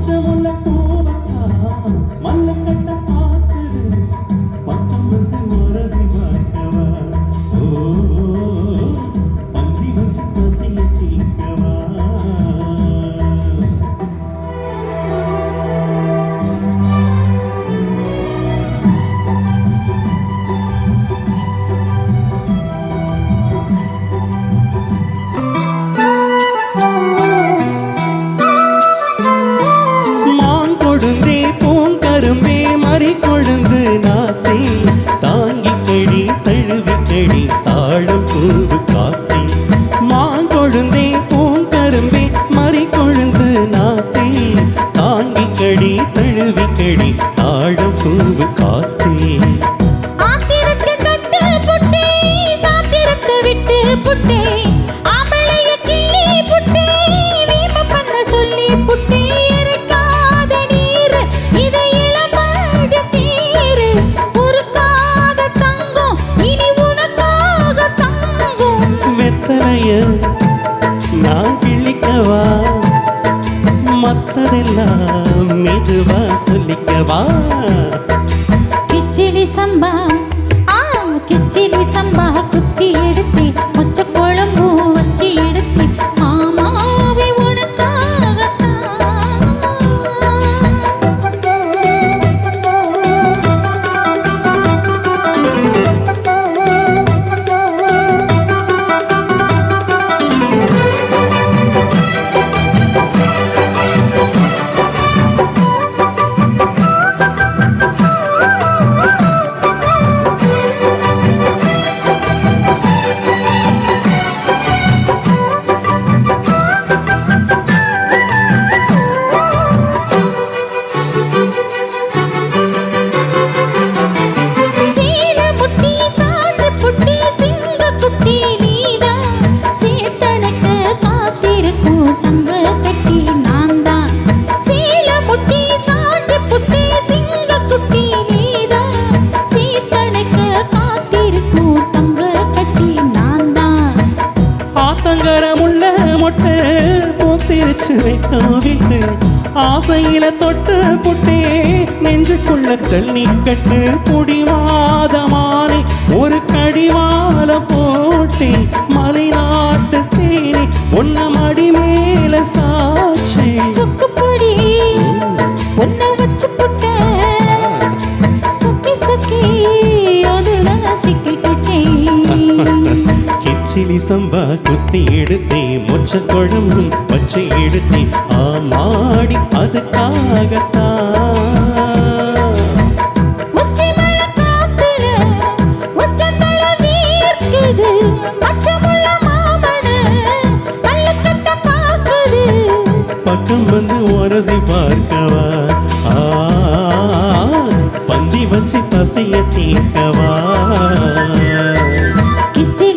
someone புட்டே ஆம்பளைய கிள்ளி புட்டே வீம்ப பண்ண சொல்லி மெதுவா சொல்லிக்கவா? கிச்சடி சம்பா பூத்திருச்சு வைக்க ஆசையில தொட்டு புட்டே நெஞ்சுக்குள்ள தண்ணி கட்டு குடிவாதமானே ஒரு கடிவால போட்டி மலை நாட்டு தேனி உன்ன மடி மேல சாட்சி சொக்குப்பொடி ஒன்ன வச்சு புட்ட. கிச்சிலி சம்பா குத்தி எடுத்தே மொச்ச குழம்பும் வச்சு எடுத்தே ஆமாடி அதுக்காகத்தான். பக்கம் வந்து உரசி பார்க்கவா? பந்தி வச்சு பசைய தீர்க்கவா? கிச்சி